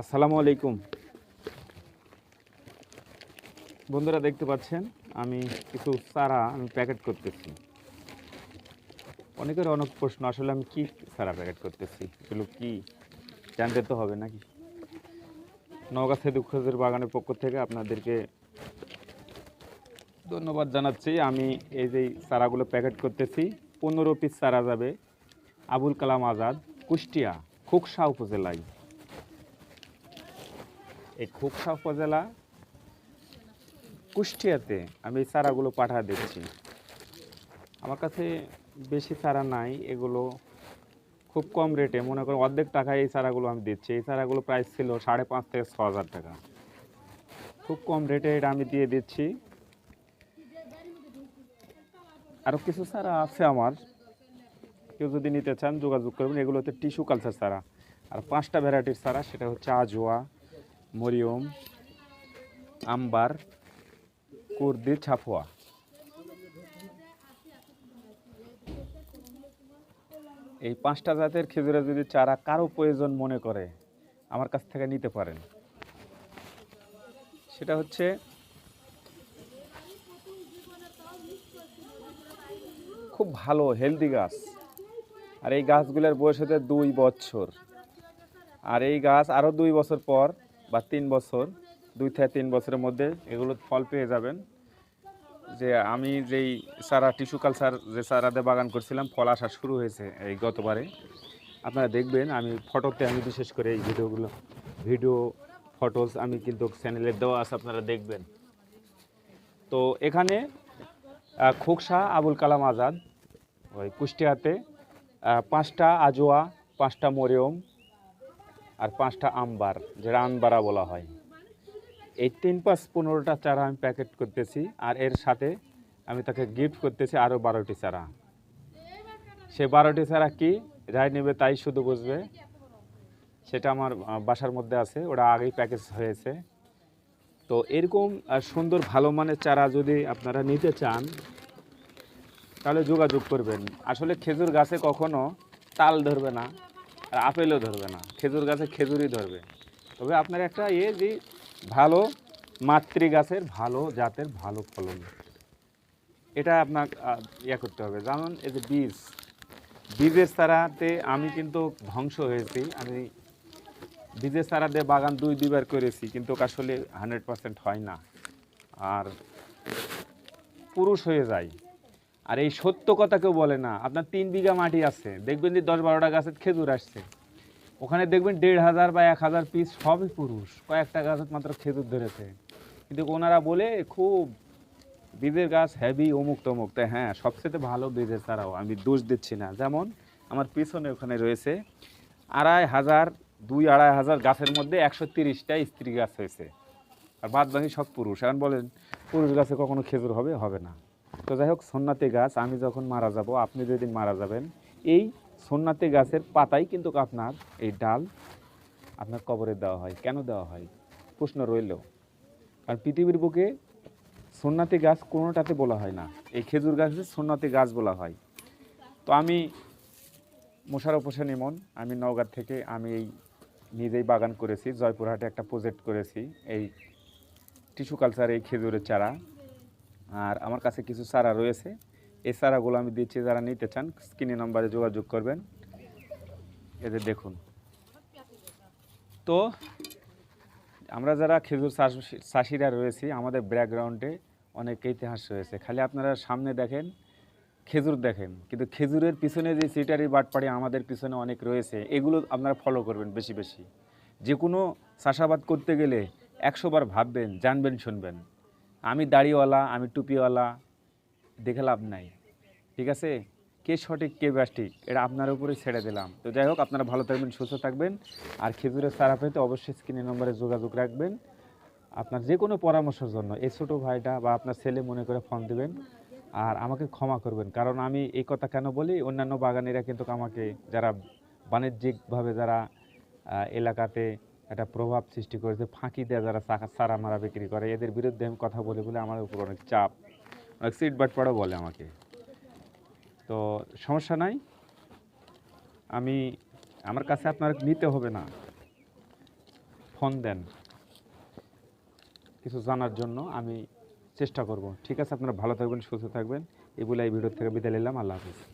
আসসালামু আলাইকুম। বন্ধুরা দেখতে পাচ্ছেন, আমি কিছু চারা আমি প্যাকেট করতেছি। অনেকের অনেক প্রশ্ন, আসলে আমি কি চারা প্যাকেট করতেছি? এগুলো কি? জানতে তো হবে নাকি? নওগাঁ সেদু খোঁজের বাগানের পক্ষ থেকে আপনাদেরকে ধন্যবাদ জানাচ্ছি। আমি এই যে চারাগুলো প্যাকেট করতেছি, পনেরো পিস চারা যাবে। আবুল কালাম আজাদ, কুষ্টিয়া, খুকসা উপজেলায়। এই খুকসা উপজেলা কুষ্টিয়াতে আমি এই চারাগুলো পাঠা দিচ্ছি। আমার কাছে বেশি চারা নাই, এগুলো খুব কম রেটে। মনে করুন অর্ধেক টাকায় এই চারাগুলো আমি দিচ্ছি। এই চারাগুলো প্রাইস ছিল সাড়ে পাঁচ থেকে ছ হাজার টাকা। খুব কম রেটে এটা আমি দিয়ে দিচ্ছি। আরও কিছু চারা আছে আমার। কেউ যদি নিতে চান যোগাযোগ করবেন। এগুলো হচ্ছে টিস্যু কালচার চারা। আর পাঁচটা ভ্যারাইটির চারা, সেটা হচ্ছে আজোয়া মরিয়ম, আম্বার, কুর্দি, ছাফুয়া। এই পাঁচটা জাতের খেজুরের যদি চারা কারও প্রয়োজন মনে করে, আমার কাছ থেকে নিতে পারেন। সেটা হচ্ছে খুব ভালো, হেলদি গাছ। আর এই গাছগুলোর বয়স হতে দুই বছর। আর এই গাছ আরও দুই বছর পর বা তিন বছর, দুই থেকে তিন বছরের মধ্যে এগুলো ফল পেয়ে যাবেন। যে আমি যেই সারা টিস্যু কালচার যে সারাতে বাগান করছিলাম, ফল আসা শুরু হয়েছে এই গতবারে। আপনারা দেখবেন, আমি ফটোতে আমি বিশেষ করে এই ভিডিওগুলো, ভিডিও, ফটোস আমি কিন্তু চ্যানেলে দেওয়া আছে, আপনারা দেখবেন। তো এখানে খোকসা, আবুল কালাম আজাদ, ওই কুষ্টিয়াতে পাঁচটা আজোয়া, পাঁচটা মরিয়ম আর পাঁচটা আম্বার, যেটা আনবারা বলা হয়। এই তিন পাঁচ পনেরোটা চারা আমি প্যাকেট করতেছি, আর এর সাথে আমি তাকে গিফট করতেছি আরও বারোটি চারা। সে বারোটি চারা কি, যাই নেবে তাই শুধু বুঝবে। সেটা আমার বাসার মধ্যে আছে, ওটা আগেই প্যাকেজ হয়েছে। তো এরকম সুন্দর ভালো মানের চারা যদি আপনারা নিতে চান, তাহলে যোগাযোগ করবেন। আসলে খেজুর গাছে কখনো তাল ধরবে না। আপেলও ধরবে না, খেজুর গাছে খেজুরই ধরবে। তবে আপনার একটা ইয়ে যে ভালো মাতৃ গাছের ভালো জাতের ভালো ফলন, এটা আপনার ইয়ে করতে হবে। যেমন এই যে বীজ, বীজের চারাতে আমি কিন্তু ধ্বংস হয়েছি। আমি বীজের চারা দিয়ে বাগান দুই দুইবার করেছি, কিন্তু আসলে হান্ড্রেড পার্সেন্ট হয় না। আর পুরুষ হয়ে যায় আর এই সত্য কথা কেউ বলে না। আপনার তিন বিঘা মাটি আছে। দেখবেন যে দশ বারোটা গাছের খেজুর আসছে। ওখানে দেখবেন দেড় হাজার বা এক হাজার পিস সবই পুরুষ। কয়েকটা গাছের মাত্র খেজুর ধরেছে। কিন্তু ওনারা বলে খুব বীজের গাছ হেভি অমুক তমুক। তাই হ্যাঁ সবচেয়ে ভালো বীজের ছাড়াও আমি দোষ দিচ্ছি না। যেমন আমার পিছনে ওখানে রয়েছে আড়াই হাজার, দুই আড়াই হাজার গাছের মধ্যে একশো তিরিশটা স্ত্রী গাছ হয়েছে। আর বাদ বাকি সব পুরুষ। এখন বলেন, পুরুষ গাছে কখনো খেজুর হবে? হবে না। তো যাই হোক সন্ন্যাতি গাছ, আমি যখন মারা যাব, আপনি যেদিন মারা যাবেন, এই সন্ন্যাতি গাছের পাতাই কিন্তু আপনার এই ডাল আপনার কবরে দেওয়া হয়। কেন দেওয়া হয়? প্রশ্ন রইল। কারণ পৃথিবীর বুকে সন্ন্যাতি গাছ কোনোটাতে বলা হয় না। এই খেজুর গাছে সন্ন্যাতি গাছ বলা হয়। তো আমি মোশারফ হোসেন ইমন আমি নওগাঁ থেকে আমি এই নিজেই বাগান করেছি, জয়পুরহাটে একটা প্রজেক্ট করেছি, এই টিস্যু কালচার, এই খেজুরের চারা। আর আমার কাছে কিছু চারা রয়েছে। এই চারাগুলো আমি দিচ্ছি, যারা নিতে চান, স্ক্রিনে নাম্বারে যোগাযোগ করবেন। এদের দেখুন। তো আমরা যারা খেজুর চাষ- চাষিরা রয়েছি, আমাদের ব্যাকগ্রাউন্ডে অনেক ইতিহাস রয়েছে। খালি আপনারা সামনে দেখেন, খেজুর দেখেন। কিন্তু খেজুরের পিছনে যে সিটারি বাটপাড়ি আমাদের পিছনে অনেক রয়েছে, এগুলো আপনারা ফলো করবেন বেশি বেশি। যে কোনো চাষাবাদ করতে গেলে একশোবার ভাববেন, জানবেন, শুনবেন। আমি দাড়িওয়ালা, আমি টুপিওয়ালা, দেখে লাভ নাই। ঠিক আছে? কে সঠিক, কে ব্যাস্টিক এটা আপনার উপরে ছেড়ে দিলাম। তো যাই হোক, আপনারা ভালো থাকবেন, সুস্থ থাকবেন। আর খেজুরের সারা পেতে অবশ্যই স্ক্রিনে নম্বরে যোগাযোগ রাখবেন। আপনার যে কোনো পরামর্শের জন্য, এই ছোটো ভাইটা বা আপনার ছেলে মনে করে ফোন দেবেন আর আমাকে ক্ষমা করবেন। কারণ আমি এই কথা কেন বলি? অন্যান্য বাগানেরা কিন্তু আমাকে, যারা বাণিজ্যিকভাবে যারা এলাকাতে একটা প্রভাব সৃষ্টি করেছে। ফাঁকি দেওয়া যারা চারা মারা বিক্রি করে, এদের বিরুদ্ধে আমি কথা বলি বলে আমার উপর অনেক চাপ। অনেক সিট বাটপাড়াও বলে আমাকে। তো সমস্যা নাই। আমি, আমার কাছে আপনার নিতে হবে না। ফোন দেন। কিছু জানার জন্য আমি চেষ্টা করব। ঠিক আছে, আপনারা ভালো থাকবেন, সুস্থ থাকবেন। এই বলে এই ভিডিও থেকে বিদায় নিলাম। আল্লাহ হাফিজ।